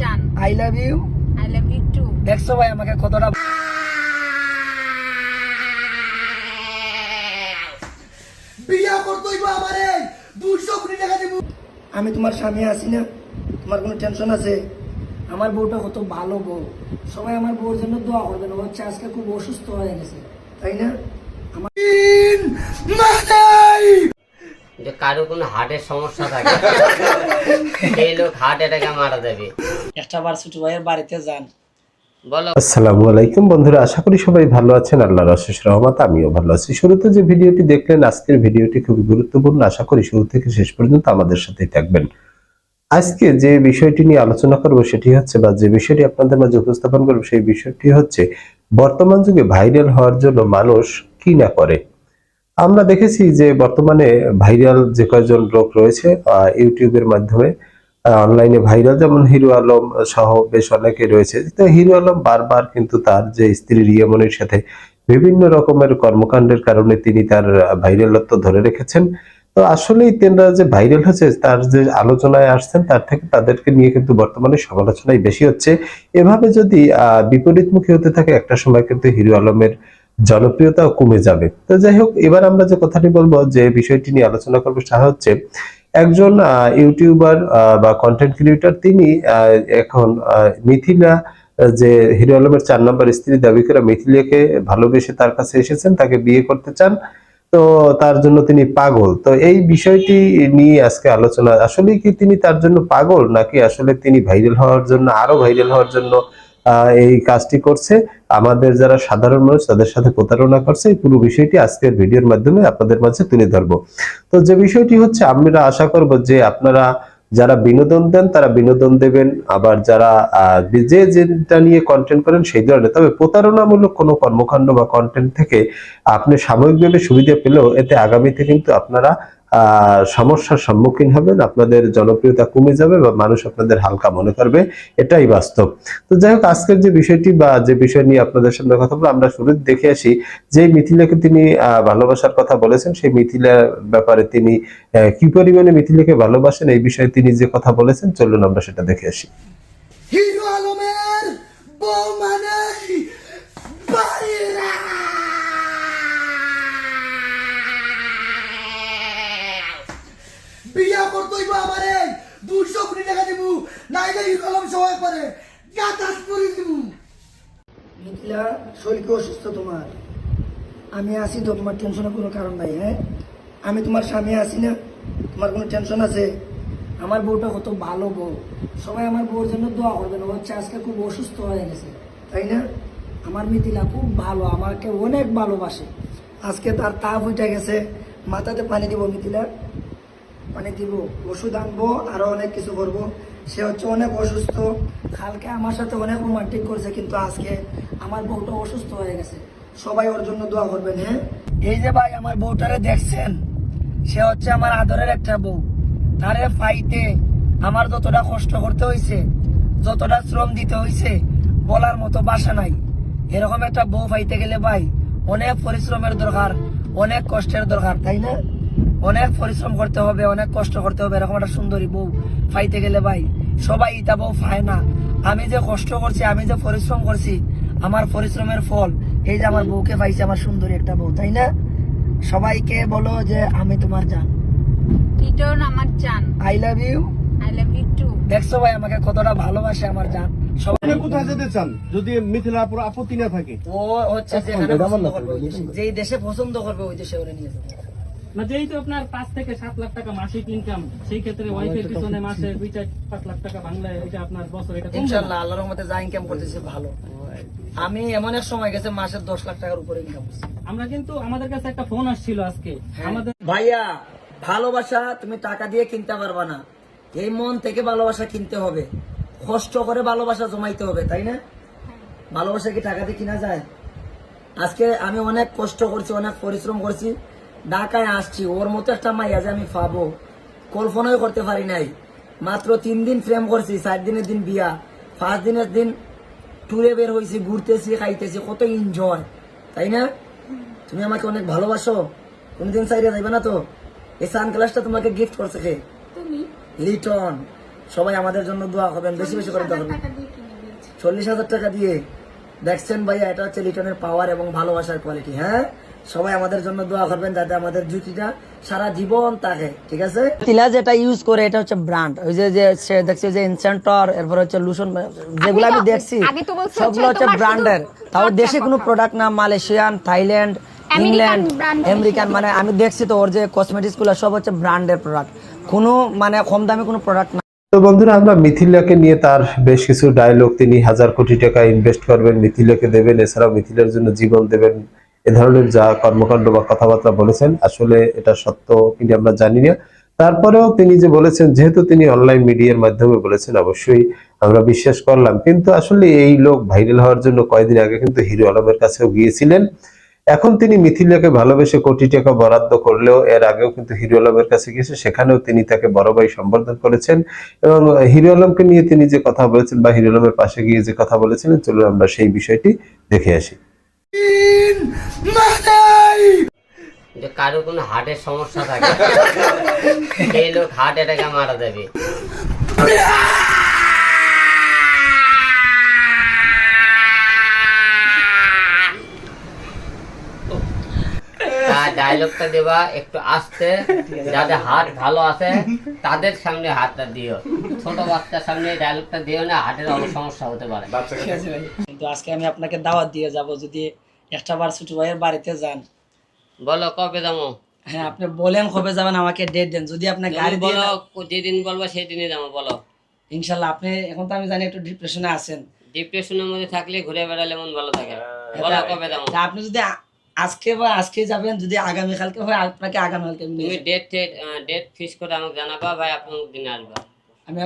জান I love you I love you too দেখছ ভাই আমাকে কতটা বিয়া করতেই বা আমারে। দুশো কোটি টাকা দিব আমি তোমার স্বামী আছি না। তোমার কোনো টেনশন আছে? আমার বউটা কত ভালো বউ। সবাই আমার বউর জন্য দোয়া করবেন। ও হচ্ছে আজকে খুব অসুস্থ হয়ে গেছে। তাই না? আমার মানে যে কারও কোনো হার্টের সমস্যা থাকে সেই লোক হার্ট অ্যাটাকে মারা যাবে। একটা বার ছোট ভাইয়ের বাড়িতে যান। বলো। আসসালামু আলাইকুম বন্ধুরা আশা করি সবাই ভালো আছেন। আল্লাহর অশেষ রহমত আমিও ভালো আছি। শুরুতে যে ভিডিওটি দেখলেন আজকের ভিডিওটি খুবই গুরুত্বপূর্ণ। আশা করি শুরু থেকে শেষ পর্যন্ত আমাদের সাথেই থাকবেন। আজকে যে বিষয়টি নিয়ে আলোচনা করব সেটি হচ্ছে বা যে বিষয়টি আপনাদের মাঝে উপস্থাপন করব সেই বিষয়টি হচ্ছে বর্তমান যুগে ভাইরাল হওয়ার জন্য মানুষ কি না করে? আমরা দেখেছি যে বর্তমানে ভাইরাল যে কয়েকজন লোক রয়েছে আহ, ইউটিউবের মাধ্যমে অনলাইনে ভাইরাল যেমন হিরো আলম সহ বেশ অনেকে রয়েছে। তো হিরো আলম বারবার কিন্তু তার যে স্ত্রী রিয়ামনির সাথে বিভিন্ন রকমের কর্মকাণ্ডের কারণে তিনি তার ভাইরালত্ব ধরে রেখেছেন। তো আসলেই তেনরা যে ভাইরাল হচ্ছে তার যে আলোচনায় আসছেন, তার থেকে তাদেরকে নিয়ে কিন্তু বর্তমানে সমালোচনাই বেশি হচ্ছে। এভাবে যদি আহ বিপরীতমুখী হতে থাকে, একটা সময় কিন্তু হিরো আলমের জনপ্রিয়তাও কমে যাবে। তো যাই হোক, এবার আমরা যে কথাটি বলব, যে বিষয়টি নিয়ে আলোচনা করব সেটা হচ্ছে একজন ইউটিউবার বা কন্টেন্ট ক্রিয়েটর তিনি এখন মিথিলা, যে হিরো আলমের চার নম্বর স্ত্রী দাবি করে মিথিলাকে ভালোবেসে তার কাছে এসেছেন, তাকে বিয়ে করতে চান। তো তার জন্য তিনি পাগল। তো এই বিষয়টি নিয়ে আজকে আলোচনা আসলে কি তিনি তার জন্য পাগল, নাকি আসলে তিনি ভাইরাল হওয়ার জন্য, আরও ভাইরাল হওয়ার জন্য এই কাজটি করছে। আমাদের যারা সাধারণ মানুষ, তাদের সাথে প্রতারণা করছে। এই পুরো বিষয়টি আজকের ভিডিওর মাধ্যমে আপনাদের মাঝে তুলে ধরবো। তো যে বিষয়টি হচ্ছে, আমরা আশা করব যে আপনারা যারা বিনোদন দেন, তারা বিনোদন দেবেন। আবার যারা যে যেটা নিয়ে কন্টেন্ট করেন, সেই ধরনের। তবে প্রতারণামূলক কোনো কর্মকাণ্ড বা কন্টেন্ট থেকে আপনি সাময়িকভাবে সুবিধা পেলেও, এতে আগামীতে কিন্তু আপনারা সমস্যার সম্মুখীন হবেন, আপনাদের জনপ্রিয়তা কমে যাবে বা মানুষ আপনাদের হালকা মনে করবে, এটাই বাস্তব। তো যাই হোক, আজকের যে বিষয়টি বা যে বিষয় নিয়ে আপনাদের সামনে কথা বলব, আমরা শুরুতে দেখে আসি যে মিথিলাকে তিনি ভালোবাসার কথা বলেছেন, সেই মিথিলার ব্যাপারে তিনি কি পরিমাণে মিথিলাকে ভালোবাসেন, এই বিষয়ে তিনি যে কথা বলেছেন, চলুন আমরা সেটা দেখে আসি। হিরো আলমের বউ মানে আমারে। দুশো কোটি টাকা নাইলে করে দিব। মিথিলা শরীর কি অসুস্থ তোমার। আমি আছি তো, তোমার টেনশনের কোনো কারণ নাই হ্যাঁ? আমি তোমার স্বামী আছি না, তোমার কোনো টেনশন আছে? আমার বউটা কত ভালো বউ। সবাই আমার বউর জন্য দোয়া করবেন, ও হচ্ছে আজকে খুব অসুস্থ হয়ে গেছে, তাই না? আমার মিথিলা খুব ভালো, আমাকে অনেক ভালোবাসে। আজকে তার তাপ উঠে গেছে, মাথাতে পানি দিব মিথিলা। পানি দিব ওষুধ আনব, আরও অনেক কিছু করব। সে হচ্ছে অনেক অসুস্থ। কালকে আমার সাথে অনেক রোমান্টিক করছে, কিন্তু আজকে আমার বউটা অসুস্থ হয়ে গেছে। সবাই ওর জন্য দোয়া করবেন হ্যাঁ? এই যে ভাই, আমার বউটারে দেখছেন? সে হচ্ছে আমার আদরের একটা বউ। তারে পাইতে আমার যতটা কষ্ট করতে হয়েছে যতটা শ্রম দিতে হয়েছে বলার মতো বাসা নাই। এরকম একটা বউ পাইতে গেলে ভাই, অনেক পরিশ্রমের দরকার, অনেক কষ্টের দরকার, তাই না? অনেক পরিশ্রম করতে হবে অনেক কষ্ট করতে হবে। এরকম একটা সুন্দরী বউ পাইতে গেলে ভাই সবাই ইটা বউ পায় না। আমি যে কষ্ট করছি আমি যে পরিশ্রম করছি আমার পরিশ্রমের ফল এই যে আমার বউকে পাইছে আমার সুন্দরী একটা বউ তাই না? সবাইকে বলো যে আমি তোমার জান। রিটার্ন আমার জান। I love you I love you too দেখছ ভাই আমাকে কতটা ভালোবাসে আমার জান। সবাই কোথায় যেতে চান? যদি মিথিলাপুর আপত্তি না থাকে। ও হচ্ছে যেখানে পছন্দ করবে দেশে। যেই দেশে পছন্দ করবে ওই দেশে ওরা নিয়ে যাবে। না যেহেতু আপনার পাঁচ থেকে সাত লাখ টাকা মাসিক ইনকাম সেই ক্ষেত্রে ওয়াইফের পিছনে মাসে দুই চার পাঁচ লাখ টাকা বাংলায় এটা আপনার বছর এটা ইনশাল্লাহ আল্লাহর রহমতে যা ইনকাম করতেছে ভালো। আমি এমন এক সময় গেছে মাসের দশ লাখ টাকার উপরে ইনকাম আমরা কিন্তু আমাদের কাছে একটা ফোন আসছিল আজকে। আমাদের ভাইয়া ভালোবাসা তুমি টাকা দিয়ে কিনতে পারবা না। এই মন থেকে ভালোবাসা কিনতে হবে। কষ্ট করে ভালোবাসা জমাইতে হবে তাই না? ভালোবাসা কি টাকা দিয়ে কিনা যায়? আজকে আমি অনেক কষ্ট করছি অনেক পরিশ্রম করছি। ঢাকায় আসছি। ওর মতো একটা মাইয়া যে আমি পাবো। কল্পনাই করতে পারি নাই। মাত্র তিন দিন প্রেম করছি চার দিনের দিন বিয়া পাঁচ দিনের দিন ট্যুরে বের হয়েছি ঘুরতেছি খাইতেছি কত এনজয় তাই না? তুমি আমাকে অনেক ভালোবাসো। কোনদিন সাইডে যাইবে না তো? এই সানগ্লাসটা তোমাকে গিফট করছে কে? লিটন। সবাই আমাদের জন্য দোয়া করবেন বেশি বেশি করে দোয়া করবেন। চল্লিশ হাজার টাকা দিয়ে দেখছেন ভাইয়া এটা হচ্ছে লিটনের পাওয়ার এবং ভালোবাসার কোয়ালিটি হ্যাঁ? সবাই আমাদের জন্য দোয়া করবেন যাতে আমাদের জুটিটা সারা জীবন থাকে ঠিক আছে? তিলা যেটা ইউজ করে এটা হচ্ছে ব্র্যান্ড ওই যে যে দেখছি যে ইনসেন্টর এরপর হচ্ছে লুশন যেগুলো আমি দেখছি আগে তো বলছো সবগুলো হচ্ছে হচ্ছে ব্র্যান্ডের তাও দেশে কোনো প্রোডাক্ট না মালয়েশিয়ান থাইল্যান্ড ইংল্যান্ড আমেরিকান মানে আমি দেখছি তো ওর যে কসমেটিক্সগুলো সব হচ্ছে ব্র্যান্ডের প্রোডাক্ট কোনো মানে কম দামি কোনো প্রোডাক্ট না। তো বন্ধুরা আমরা মিথিলাকে নিয়ে তার বেশ কিছু ডায়লগ তিনি হাজার কোটি টাকা ইনভেস্ট করবেন মিথিলাকে দেবেন এছাড়াও মিথিলার জন্য জীবন দেবেন। এ ধরনের যা কর্মকাণ্ড বা কথাবার্তা বলেছেন, আসলে এটা সত্য কিনা আমরা জানি না। তারপরেও তিনি যে বলেছেন, যেহেতু তিনি অনলাইন মিডিয়ার মাধ্যমে বলেছেন, অবশ্যই আমরা বিশ্বাস করলাম। কিন্তু আসলে এই লোক ভাইরাল হওয়ার জন্য কয়েকদিন আগে কিন্তু হিরো আলমের কাছেও গিয়েছিলেন। এখন তিনি মিথিলাকে ভালোবেসে কোটি টাকা বরাদ্দ করলেও এর আগেও কিন্তু হিরো আলমের কাছে গিয়েছে, সেখানেও তিনি তাকে বড় ভাই সম্বোধন করেছেন। এবং হিরো আলমকে নিয়ে তিনি যে কথা বলেছেন বা হিরো আলমের পাশে গিয়ে যে কথা বলেছিলেন, চলুন আমরা সেই বিষয়টি দেখে আসি। যে কারও কোনো হার্টের সমস্যা থাকে সেই লোক হার্ট অ্যাটাকে মারা যাবে। ডায়লগটা দেবা একটু আস্তে যাদের হার্ট ভালো আছে তাদের সামনে হাতটা দিও। ছোট বাচ্চার সামনে ডায়লগটা দিও না হার্টের অনেক সমস্যা হতে পারে। কিন্তু আজকে আমি আপনাকে দাওয়াত দিয়ে যাব যদি একটা বার ছোট ভাইয়ের বাড়িতে যান। বলো কবে যাব? হ্যাঁ আপনি বলেন কবে যাবেন আমাকে ডেট দেন। যদি আপনি গাড়ি বলো যেদিন বলব সেই দিনই যাব বলো। ইনশাল্লাহ আপনি এখন তো আমি জানি একটু ডিপ্রেশনে আছেন। ডিপ্রেশনের মধ্যে থাকলে ঘুরে বেড়ালে মন ভালো থাকে। বলো কবে যাব? আপনি যদি আজকে বা আজকে যাবেন যদি আগামী কালকে হয় আপনাকে আগামী কালকে আমি তুমি। ডেট ডেট ফিক্স করে আমাকে জানাবা ভাই আপনি দিনে আসবা। আমি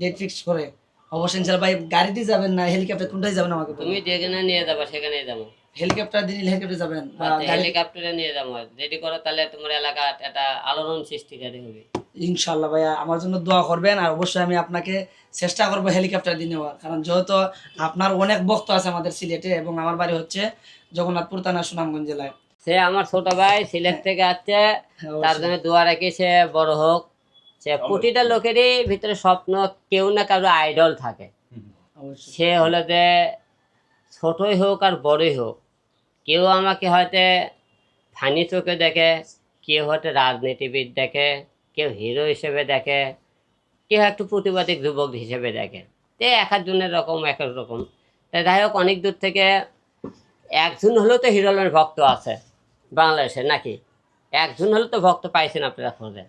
ডেট ফিক্স করে। অবশ্যই ইনশাল্লাহ ভাই গাড়িতে যাবেন না হেলিকপ্টার কোনটাই যাবেন আমাকে তুমি যেখানে নিয়ে যাবা সেখানে যাব। হেলিকপ্টার দিন হেলিকপ্টার যাবেন হেলিকপ্টারে নিয়ে যাব। রেডি করো তাহলে তোমার এলাকা একটা আলোড়ন সৃষ্টিকারী হবে। ইনশাল্লাহ ভাইয়া আমার জন্য দোয়া করবেন আর অবশ্যই আমি আপনাকে চেষ্টা করব হেলিকপ্টার দিয়ে নেওয়ার। কারণ যেহেতু আপনার অনেক ভক্ত আছে আমাদের সিলেটে এবং আমার বাড়ি হচ্ছে জগন্নাথপুর থানা সুনামগঞ্জ জেলায়। সে আমার ছোট ভাই সিলেট থেকে আসছে তার জন্য দোয়া রাখি সে বড় হোক। সে প্রতিটা লোকেরই ভিতরে স্বপ্ন কেউ না কারও আইডল থাকে। সে হলো যে ছোটই হোক আর বড়ই হোক কেউ আমাকে হয়তো ফানি চোখে দেখে কেউ হয়তো রাজনীতিবিদ দেখে কেউ হিরো হিসেবে দেখে কেউ একটু প্রতিবাদী যুবক হিসেবে দেখে। তো এক একজনের রকম এক এক রকম। তাই যাই হোক অনেক দূর থেকে একজন হলেও তো হিরো আলমের ভক্ত আছে বাংলাদেশে নাকি? একজন হলেও তো ভক্ত পাইছেন আপনারা খোঁজে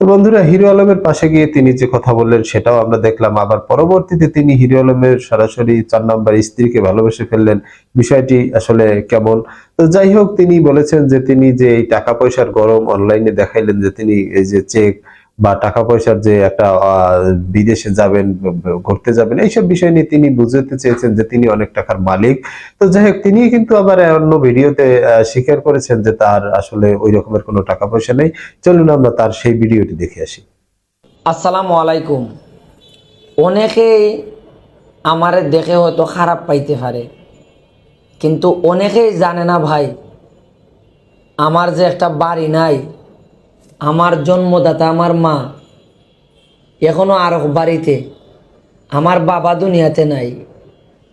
বন্ধুরা, হিরো আলমের পাশে গিয়ে তিনি যে কথা বললেন সেটাও আমরা দেখলাম। আবার পরবর্তীতে তিনি হিরো আলমের সরাসরি চার নাম্বার স্ত্রীকে ভালোবেসে ফেললেন। বিষয়টি আসলে কেমন? তো যাই হোক, তিনি বলেছেন যে তিনি যে এই টাকা পয়সার গরম অনলাইনে দেখাইলেন যে তিনি এই যে চেক বা টাকা পয়সার যে একটা বিদেশে যাবেন, ঘুরতে যাবেন, এইসব বিষয় নিয়ে তিনি বুঝতে চেয়েছেন যে তিনি অনেক টাকার মালিক। তো যাই হোক, তিনি কিন্তু আবার অন্য ভিডিওতে স্বীকার করেছেন যে তার আসলে ওই রকমের কোনো টাকা পয়সা নেই। চলুন আমরা তার সেই ভিডিওটি দেখে আসি। আসসালামু আলাইকুম। অনেকেই আমারে দেখে হয়তো খারাপ পাইতে পারে, কিন্তু অনেকেই জানে না ভাই, আমার যে একটা বাড়ি নাই আমার জন্মদাতা, আমার মা, এখনও আরও বাড়িতে, আমার বাবা দুনিয়াতে নাই,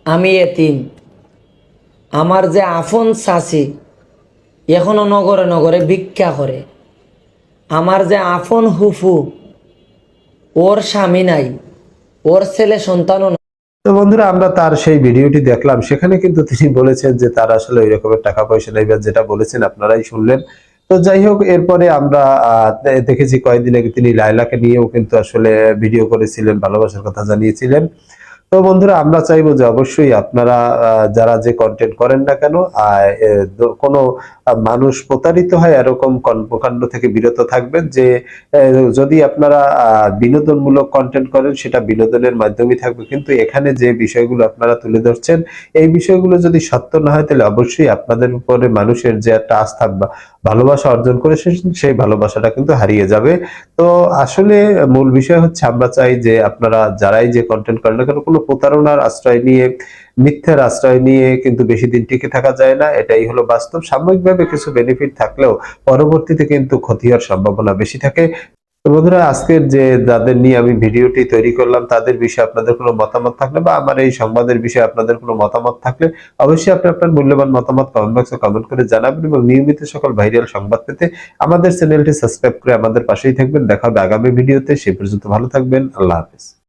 আমি এতিম। আমার যে আফন চাচি, এখনও নগরে নগরে ভিক্ষা করে। আমার যে আফন হুফু ওর স্বামী নাই, ওর ছেলে সন্তানও। তো বন্ধুরা, আমরা তার সেই ভিডিওটি দেখলাম। সেখানে কিন্তু তিনি বলেছেন যে তার আসলে ওই রকমের টাকা পয়সা নেই যেটা বলেছেন, আপনারাই শুনলেন। তো যাই হোক, এরপরে আমরা দেখেছি কয়েকদিন আগে তিনি লাইলাকে নিয়েও কিন্তু আসলে ভিডিও করেছিলেন, ভালোবাসার কথা জানিয়েছিলেন। তো বন্ধুরা, আমরা চাইব যে অবশ্যই আপনারা যারা যে কন্টেন্ট করেন না কেন কোনো মানুষ প্রতারিত হয় এরকম কর্মকাণ্ড থেকে বিরত থাকবেন যে যদি আপনারা বিনোদনমূলক কন্টেন্ট করেন, সেটা বিনোদনের মাধ্যমেই থাকবে। কিন্তু এখানে যে বিষয়গুলো আপনারা তুলে ধরছেন, এই বিষয়গুলো যদি সত্য না হয়, তাহলে অবশ্যই আপনাদের উপরে মানুষের যে একটা আস্থা ভালোবাসা অর্জন করে সেই ভালোবাসাটা কিন্তু হারিয়ে যাবে। তো আসলে মূল বিষয় হচ্ছে, আমরা চাই যে আপনারা যারাই যে কন্টেন্ট করেন না কেন, কোনো প্রতারণার আশ্রয় নিয়ে, মিথ্যার আশ্রয় নিয়ে কিন্তু বেশি দিন টিকে থাকা যায় না, এটাই হলো বাস্তব। সাময়িকভাবে কিছু বেনিফিট থাকলেও পরবর্তীতে কিন্তু ক্ষতি হওয়ার সম্ভাবনা বেশি থাকে। বন্ধুরা, আজকের যে যাদের নিয়ে আমি ভিডিওটি তৈরি করলাম, তাদের বিষয়ে আপনাদের কোনো মতামত থাকলে বা আমার এই সংবাদের বিষয়ে আপনাদের কোনো মতামত থাকলে অবশ্যই আপনি আপনার মূল্যবান মতামত কমেন্ট বক্সে কমেন্ট করে জানাবেন এবং নিয়মিত সকল ভাইরাল সংবাদ পেতে আমাদের চ্যানেলটি সাবস্ক্রাইব করে আমাদের পাশেই থাকবেন। দেখা হবে আগামী ভিডিওতে। সেই পর্যন্ত ভালো থাকবেন। আল্লাহ হাফেজ।